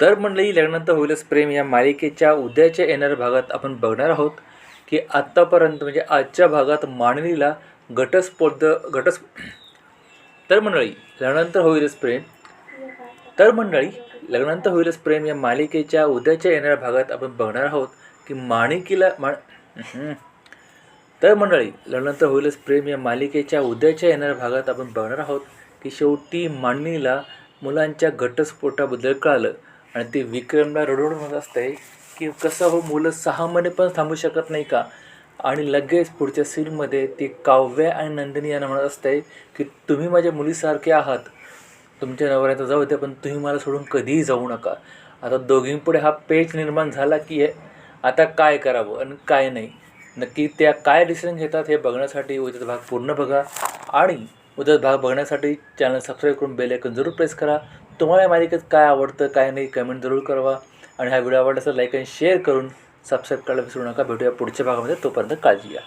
तर मंडळी लग्नात होईलच प्रेम. या मालिकेच्या उद्याच्या येणाऱ्या भागात आपण बघणार आहोत की आत्तापर्यंत म्हणजे आजच्या भागात मांडणीला घटस्फोट घटस् तर मंडळी लग्नानंतर होईलच प्रेम. तर मंडळी लग्नानंतर होईलच प्रेम. या मालिकेच्या उद्याच्या येणाऱ्या भागात आपण बघणार आहोत की माणिकीला मा तर मंडळी लग्नानंतर होईलच प्रेम. या मालिकेच्या उद्याच्या येणाऱ्या भागात आपण बघणार आहोत की शेवटी मांडणीला मुलांच्या घटस्फोटाबद्दल कळालं. आणि ते विक्रमला रडून म्हणत असते की कसं हो मुलं सहा महिने पण थांबू शकत नाही का? आणि लगेच पुढच्या सीनमध्ये ती काव्या आणि नंदिनी यांना म्हणत असते की तुम्ही माझ्या मुलीसारखे आहात. तुमच्या नवऱ्याचं जाऊ द्या पण तुम्ही मला सोडून कधीही जाऊ नका. आता दोघींपुढे हा पेच निर्माण झाला की हे आता काय करावं आणि काय नाही. नक्की त्या काय डिसिजन घेतात हे बघण्यासाठी उद्याचा भाग पूर्ण बघा. आणि उद्याचा भाग बघण्यासाठी चॅनल सबस्क्राईब करून बेल आयकन जरूर प्रेस करा. तुम्हाला या मालिकेत काय आवडतं काय नाही कमेंट जरूर करवा. आणि हा व्हिडिओ आवडला तर लाईक आणि शेअर करून सबस्क्राईब करायला विसरू नका. भेटूया पुढच्या भागामध्ये. तोपर्यंत काळजी घ्या.